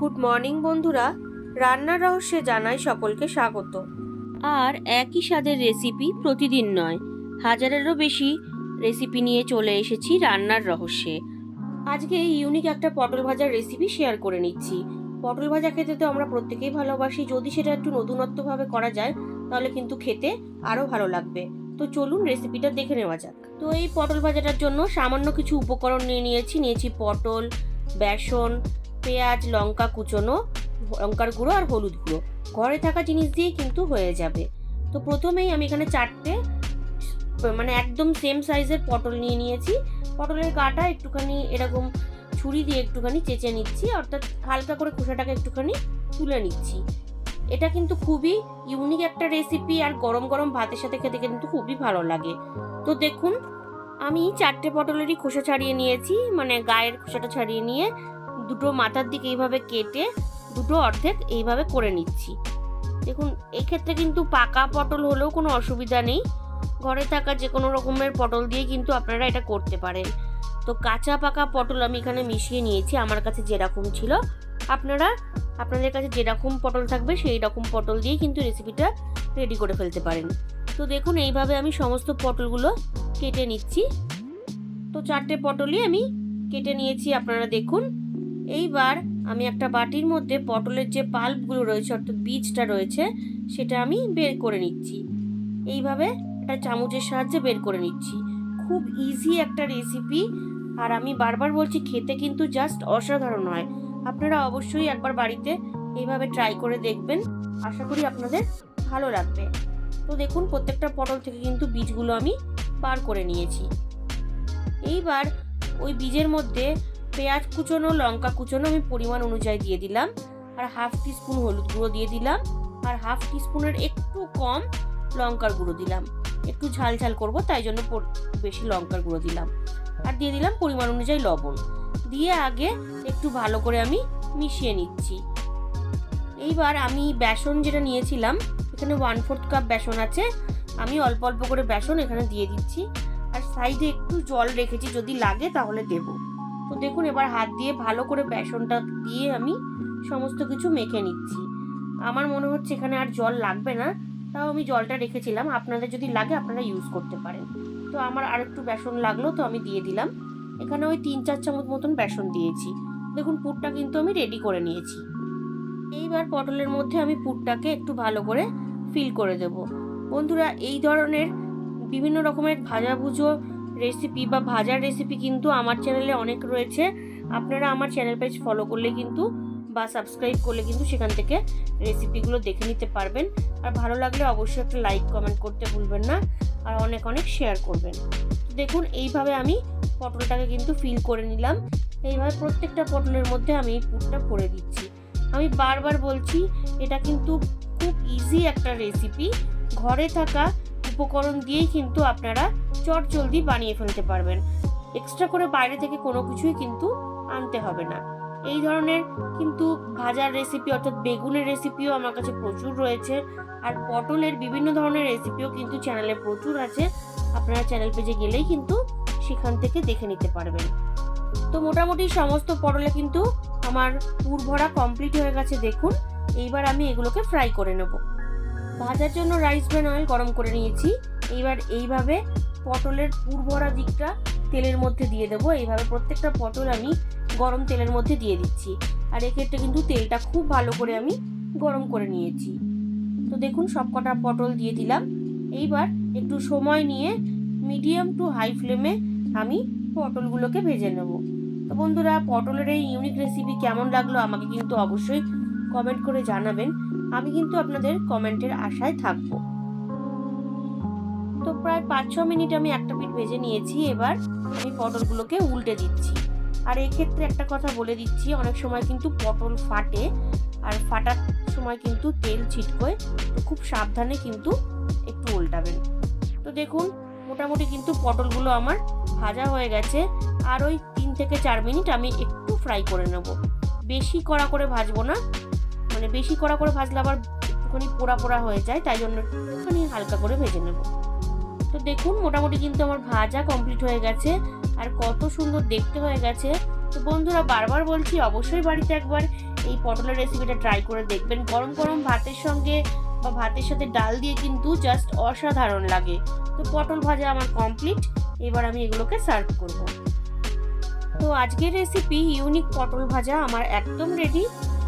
Good morning বন্ধুরা। রান্নার রহস্যে জানাই সকলকে স্বাগত। আর একই স্বাদের রেসিপি প্রতিদিন নয়, হাজারেরও বেশি রেসিপি নিয়ে চলে এসেছি রান্নার রহস্যে। আজকে এই ইউনিক একটা পটল ভাজার রেসিপি শেয়ার করে নিচ্ছি। পটল ভাজা খেতে তো আমরা প্রত্যেকেই ভালোবাসি। যদি সেটা একটু নতুনত্বভাবে করা যায়, তাহলে কিন্তু খেতে আরও ভালো লাগবে। তো চলুন রেসিপিটা দেখে নেওয়া যাক। তো এই পটল ভাজাটার জন্য সামান্য কিছু উপকরণ নিয়ে নিয়েছি। নিয়েছি পটল, বেসন পেঁয়াজ, লঙ্কা কুচোনো, লঙ্কার গুঁড়ো আর হলুদ গুঁড়ো। ঘরে থাকা জিনিস দিয়েই কিন্তু হয়ে যাবে। তো প্রথমেই আমি এখানে চারটে মানে একদম সেম সাইজের পটল নিয়ে নিয়েছি। পটলের গাটা একটুখানি এরকম ছুরি দিয়ে একটুখানি চেঁচে নিচ্ছি, অর্থাৎ হালকা করে খোসাটাকে একটুখানি তুলে নিচ্ছি। এটা কিন্তু খুবই ইউনিক একটা রেসিপি আর গরম গরম ভাতের সাথে খেতে কিন্তু খুবই ভালো লাগে। তো দেখুন, আমি চারটে পটলেরই খোসা ছাড়িয়ে নিয়েছি মানে গায়ের খোসাটা ছাড়িয়ে নিয়ে দুটো মাথার দিকে এইভাবে কেটে দুটো অর্ধেক এইভাবে করে নিচ্ছি। দেখুন, এক্ষেত্রে কিন্তু পাকা পটল হলেও কোনো অসুবিধা নেই। ঘরে থাকা যে কোনো রকমের পটল দিয়ে কিন্তু আপনারা এটা করতে পারেন। তো কাঁচা পাকা পটল আমি এখানে মিশিয়ে নিয়েছি, আমার কাছে যেরকম ছিল। আপনারা, আপনাদের কাছে যেরকম পটল থাকবে সেই রকম পটল দিয়ে কিন্তু রেসিপিটা রেডি করে ফেলতে পারেন। তো দেখুন, এইভাবে আমি সমস্ত পটলগুলো কেটে নিচ্ছি। তো চারটে পটলই আমি কেটে নিয়েছি, আপনারা দেখুন। এইবার আমি একটা বাটির মধ্যে পটলের যে পাল্পগুলো রয়েছে, অর্থাৎ বীজটা রয়েছে, সেটা আমি বের করে নিচ্ছি। এইভাবে একটা চামচের সাহায্যে বের করে নিচ্ছি। খুব ইজি একটা রেসিপি আর আমি বারবার বলছি, খেতে কিন্তু জাস্ট অসাধারণ হয়। আপনারা অবশ্যই একবার বাড়িতে এইভাবে ট্রাই করে দেখবেন। আশা করি আপনাদের ভালো লাগবে। তো দেখুন, প্রত্যেকটা পটল থেকে কিন্তু বীজগুলো আমি বার করে নিয়েছি। এইবার ওই বীজের মধ্যে পেঁয়াজ কুচোনো, লঙ্কা কুচোনো আমি পরিমাণ অনুযায়ী দিয়ে দিলাম। আর হাফ টিস্পুন হলুদ গুঁড়ো দিয়ে দিলাম। আর হাফ টিস্পুনের একটু কম লঙ্কার গুঁড়ো দিলাম। একটু ঝাল ঝাল করব, তাই জন্য বেশি লঙ্কার গুঁড়ো দিলাম। আর দিয়ে দিলাম পরিমাণ অনুযায়ী লবণ। দিয়ে আগে একটু ভালো করে আমি মিশিয়ে নিচ্ছি। এইবার আমি বেসন যেটা নিয়েছিলাম, এখানে ওয়ান ফোর্থ কাপ বেসন আছে। আমি অল্প অল্প করে বেসন এখানে দিয়ে দিচ্ছি। আর সাইডে একটু জল রেখেছি, যদি লাগে তাহলে দেবো। তো দেখুন, এবার হাত দিয়ে ভালো করে বেসনটা দিয়ে আমি সমস্ত কিছু মেখে নিচ্ছি। আমার মনে হচ্ছে এখানে আর জল লাগবে না, তাও আমি জলটা রেখেছিলাম। আপনাদের যদি লাগে, আপনারা ইউজ করতে পারেন। তো আমার আর একটু বেসন লাগল, তো আমি দিয়ে দিলাম। এখানে ওই তিন চার চামচ মতন বেসন দিয়েছি। দেখুন, পুরটা কিন্তু আমি রেডি করে নিয়েছি। এইবার পটলের মধ্যে আমি পুরটাকে একটু ভালো করে ফিল করে দেব। বন্ধুরা, এই ধরনের বিভিন্ন রকমের ভাজা ভুজো রেসিপি বা ভাজার রেসিপি কিন্তু আমার চ্যানেলে অনেক রয়েছে। আপনারা আমার চ্যানেল পেজ ফলো করলে কিন্তু বা সাবস্ক্রাইব করলে কিন্তু সেখান থেকে রেসিপিগুলো দেখে নিতে পারবেন। আর ভালো লাগলে অবশ্যই একটা লাইক কমেন্ট করতে ভুলবেন না। আর অনেক অনেক শেয়ার করবেন। দেখুন, এইভাবে আমি পটলটাকে কিন্তু ফিল করে নিলাম। এইভাবে প্রত্যেকটা পটলের মধ্যে আমি এই পুরটা ভরে দিচ্ছি। আমি বারবার বলছি, এটা কিন্তু খুব ইজি একটা রেসিপি ঘরে থাকা উপকরণ দিয়েই কিন্তু আপনারা চট জলদি বানিয়ে ফেলতে পারবেন। এক্সট্রা করে বাইরে থেকে কোনো কিছুই কিন্তু আনতে হবে না। এই ধরনের কিন্তু ভাজার রেসিপি অর্থাৎ বেগুনের রেসিপিও আমার কাছে প্রচুর রয়েছে। আর পটলের বিভিন্ন ধরনের রেসিপিও কিন্তু চ্যানেলে প্রচুর আছে। আপনারা চ্যানেল পেজে গেলেই কিন্তু সেখান থেকে দেখে নিতে পারবেন। তো মোটামুটি সমস্ত পটলে কিন্তু আমার পুর ভরা কমপ্লিট হয়ে গেছে। দেখুন, এইবার আমি এগুলোকে ফ্রাই করে নেব। ভাজার জন্য রাইস ব্র্যান অয়েল গরম করে নিয়েছি। এইবার এইভাবে পটলের পুর ভরা দিকটা তেলের মধ্যে দিয়ে দেবো। এইভাবে প্রত্যেকটা পটল আমি গরম তেলের মধ্যে দিয়ে দিচ্ছি। আর এক্ষেত্রে কিন্তু তেলটা খুব ভালো করে আমি গরম করে নিয়েছি। তো দেখুন সব কটা পটল দিয়ে দিলাম। এইবার একটু সময় নিয়ে মিডিয়াম টু হাই ফ্লেমে আমি পটলগুলোকে ভেজে নেব। তো বন্ধুরা, পটলের এই ইউনিক রেসিপি কেমন লাগল আমাকে কিন্তু অবশ্যই কমেন্ট করে জানাবেন। আমি কিন্তু আপনাদের কমেন্টের আশায় থাকব। তো প্রায় পাঁচ ছ মিনিট আমি একটা পিঠ ভেজে নিয়েছি, এবার আমি পটলগুলোকে উল্টে দিচ্ছি। আর এক্ষেত্রে একটা কথা বলে দিচ্ছি, অনেক সময় কিন্তু পটল ফাটে, আর ফাটার সময় কিন্তু তেল ছিটকোয়, তো খুব সাবধানে কিন্তু একটু উল্টাবেন। তো দেখুন, মোটামুটি কিন্তু পটলগুলো আমার ভাজা হয়ে গেছে, আর ওই তিন থেকে চার মিনিট আমি একটু ফ্রাই করে নেব। বেশি কড়া করে ভাজবো না মানে বেশি কড়া করে ভাজলে আবার একটুখানি পোড়া পোড়া হয়ে যায়, তাই জন্য একটুখানি হালকা করে ভেজে নেব। তো দেখুন, মোটামুটি কিন্তু আমার ভাজা কমপ্লিট হয়ে গেছে আর কত সুন্দর দেখতে হয়ে গেছে। তো বন্ধুরা, বারবার বলছি অবশ্যই বাড়িতে একবার এই পটলের রেসিপিটা ট্রাই করে দেখবেন। গরম গরম ভাতের সঙ্গে বা ভাতের সাথে ডাল দিয়ে কিন্তু জাস্ট অসাধারণ লাগে। তো পটল ভাজা আমার কমপ্লিট এবার আমি এগুলোকে সার্ভ করব। তো আজকের রেসিপি ইউনিক পটল ভাজা আমার একদম রেডি